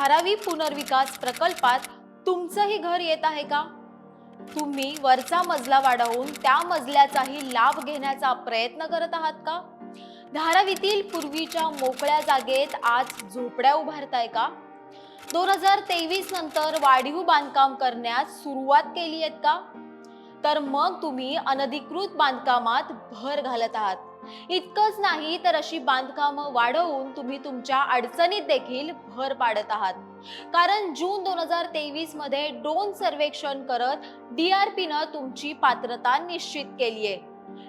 धारावी पुनर्विकास प्रकल्पात तुमचंही घर येत आहे का? तुम्ही वरचा मजला वाढवून त्या मजल्याचाही लाभ घेण्याचा प्रयत्न करत आहात का? धारावीतील पूर्वीच्या मोकळ्या जागेत आज झोपड्या उभारताय का? दोन हजार तेवीस नंतर वाढीव बांधकाम करण्यास सुरुवात केली आहेत का? तर मग तुम्ही अनधिकृत बांधकामात भर घालत आहात. इतकंच नाही तर अशी बांधकामं वाढवून तुम्ही तुमच्या अडचणीत देखील भर पाडत आहात. कारण जून दोन हजार तेवीसमध्ये ड्रोन सर्वेक्षण करत डीआरपी न तुमची पात्रता निश्चित केली आहे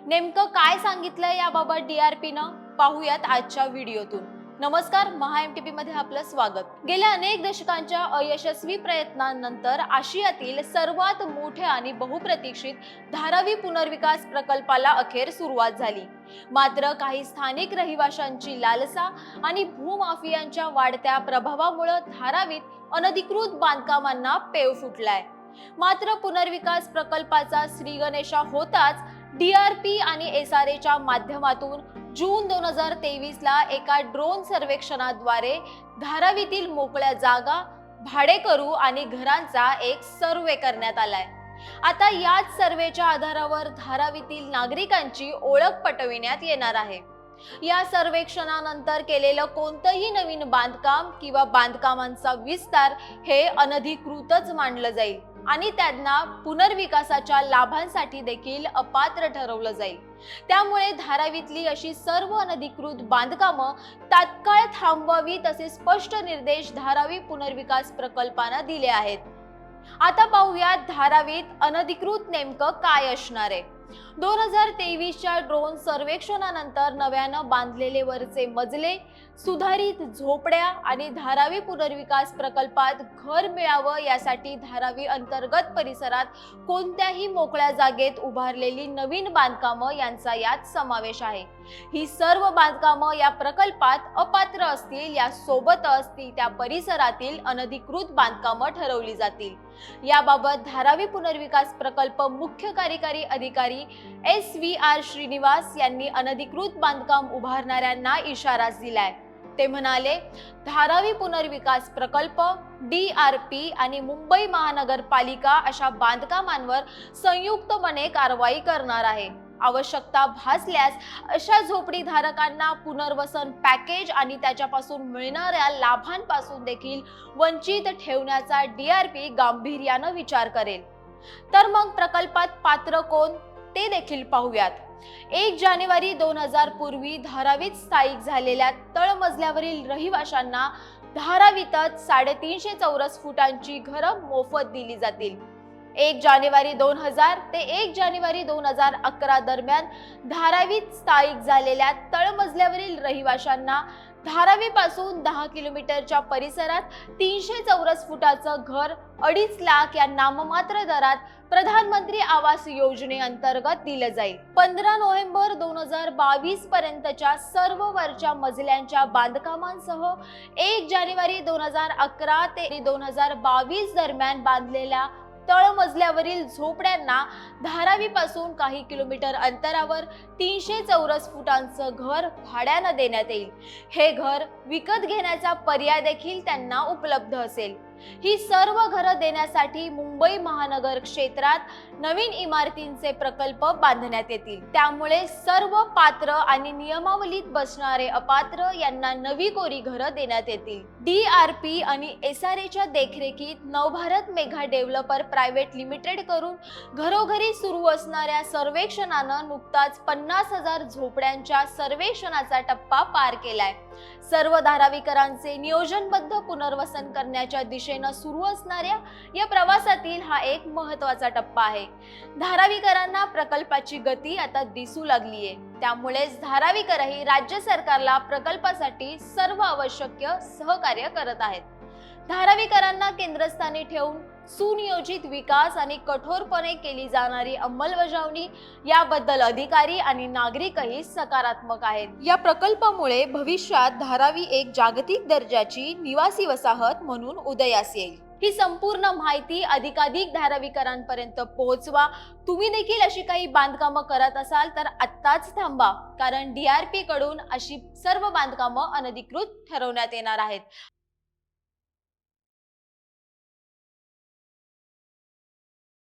नेमकं काय सांगितलं याबाबत डीआरपी न पाहूयात आजच्या व्हिडिओतून. नमस्कार महा एम टी पी मध्ये आपलं स्वागत. गेल्या अनेक दशकांच्या अयशस्वी प्रयत्नांनंतर आशियातील सर्वात मोठ्या आणि बहुप्रतीक्षित धारावी पुनर्विकास प्रकल्पाला अखेर सुरुवात झाली. मात्र काही स्थानिक रहिवाशांची लालसा आणि भूमाफियांच्या वाढत्या प्रभावामुळे धारावीत अनधिकृत बांधकामांना पेव फुटलाय. मात्र पुनर्विकास प्रकल्पाचा श्रीगणेशा होताच डीआरपी आणि एस आर एच्या माध्यमातून जून दोन हजार तेवीस ला एका ड्रोन सर्वेक्षणाद्वारे धारावीतील मोकळ्या जागा भाडेकरू आणि घरांचा एक सर्वे करण्यात आलाय. आता याच सर्वेच्या आधारावर धारावीतील नागरिकांची ओळख पटविण्यात येणार आहे. या सर्वेक्षणानंतर केलेलं कोणतंही नवीन बांधकाम किंवा बांधकामांचा विस्तार हे अनधिकृतच मानलं जाईल. आणि त्यांना पुनर्विकासाच्या लाभांसाठी देखील अपात्र ठरवलं जाईल. त्यामुळे धारावीतली अशी सर्व अनधिकृत बांधकामं तात्काळ थांबवावीत असे स्पष्ट निर्देश धारावी पुनर्विकास प्रकल्पानं दिले आहेत. आता पाहूया धारावीत अनधिकृत नेमकं काय असणार आहे. दोन हजार तेवीसच्या ड्रोन सर्वेक्षणानंतर नव्यानं बांधलेले वरचे मजले सुधारित झोपड्या आणि धारावी पुनर्विकास प्रकल्पात घर मिळावं यासाठी धारावी अंतर्गत परिसरात कोणत्याही मोकळ्या जागेत उभारलेली नवीन बांधकामं यांचा यात समावेश आहे. ही सर्व बांधकामं या प्रकल्पात अपात्र असतील यासोबतच ती त्या परिसरातील अनधिकृत बांधकामं ठरवली जातील. याबाबत धारावी पुनर्विकास प्रकल्प मुख्य कार्यकारी अधिकारी एस व्ही आर श्रीनिवास यांनी अनधिकृत बांधकाम उभारणाऱ्यांना इशाराच दिलाय. ते म्हणाले धारावी पुनर्विकास प्रकल्प डी आर पी आणि मुंबई महानगरपालिका अशा बांधकामांवर संयुक्तपणे कारवाई करणार आहे. आवश्यकता भासल्यास अशा झोपडीधारकांना पुनर्वसन पॅकेज आणि त्याच्यापासून मिळणाऱ्या लाभांपासून देखील वंचित ठेवण्याचा डीआरपी गांभीर्यानं विचार करेल. तर मग प्रकल्पात पात्र कोण ते देखील पाहूयात. एक जानेवारी दोन हजार पूर्वी धारावीत स्थायिक झालेल्या तळमजल्यावरील रहिवाशांना धारावीतच साडेतीनशे चौरस फुटांची घरं मोफत दिली जातील. एक जानेवारी दोन हजार ते एक जानेवारी दोन हजार अकरा दरम्यान धारावीत स्थायिक झालेल्या तळमजल्यावरील रहिवाशांना धारावीपासून दहा किलोमीटरच्या परिसरात तीनशे चौरस फुटाचं घर अडीच लाख या नाममात्र दरात प्रधानमंत्री आवास योजनेअंतर्गत दिलं जाईल. पंधरा नोव्हेंबर दोन हजार बावीस पर्यंतच्या सर्व वरच्या मजल्यांच्या बांधकामांसह एक जानेवारी दोन हजार अकरा ते दोन हजार बावीस दरम्यान बांधलेल्या तळमजल्यावरील झोपड्यांना धारावीपासून काही किलोमीटर अंतरावर तीनशे चौरस फुटांचं घर भाड्यानं देण्यात येईल. हे घर विकत घेण्याचा पर्याय देखील त्यांना उपलब्ध असेल. ही सर्व घरं देण्यासाठी मुंबई महानगर क्षेत्रात नवीन इमारतींचे प्रकल्प बांधण्यात येतील. त्यामुळे सर्व पात्र आणि नियमावलीत बसणारे अपात्र यांना नवी कोरी घरं देण्यात येतील. डी आर पी आणि एस आर एच्या देखरेखीत Navbharat Megha developer private limited करून घरोघरी सुरू असणाऱ्या सर्वेक्षणानं नुकताच पन्नास हजार झोपड्यांच्या सर्वेक्षणाचा टप्पा पार केलाय. सर्व धारावीकरांचे नियोजनबद्ध पुनर्वसन करण्याच्या दिशेनं सुरू असणाऱ्या या प्रवासातील हा एक महत्त्वाचा टप्पा आहे. धारावीकरांना प्रकल्पाची गती आता दिसू लागली आहे त्यामुळेच धारावीकरही राज्य सरकारला प्रकल्पासाठी सर्व आवश्यक सहकार्य करत आहेत. धारावीकरांना केंद्रस्थानी ठेवून सुनियोजित विकास आणि कठोरपणे केली जाणारी अंमलबजावणी याबद्दल अधिकारी आणि नागरिकही सकारात्मक आहेत. या प्रकल्पामुळे भविष्यात धारावी एक जागतिक दर्जाची निवासी वसाहत म्हणून उदयास येईल. ही संपूर्ण माहिती अधिकाधिक धारावीकरांपर्यंत पोहोचवा. तुम्ही देखील अशी काही बांधकामं करत असाल तर आत्ताच थांबा कारण डी आर पी कडून अशी सर्व बांधकामं अनधिकृत ठरवण्यात येणार आहेत.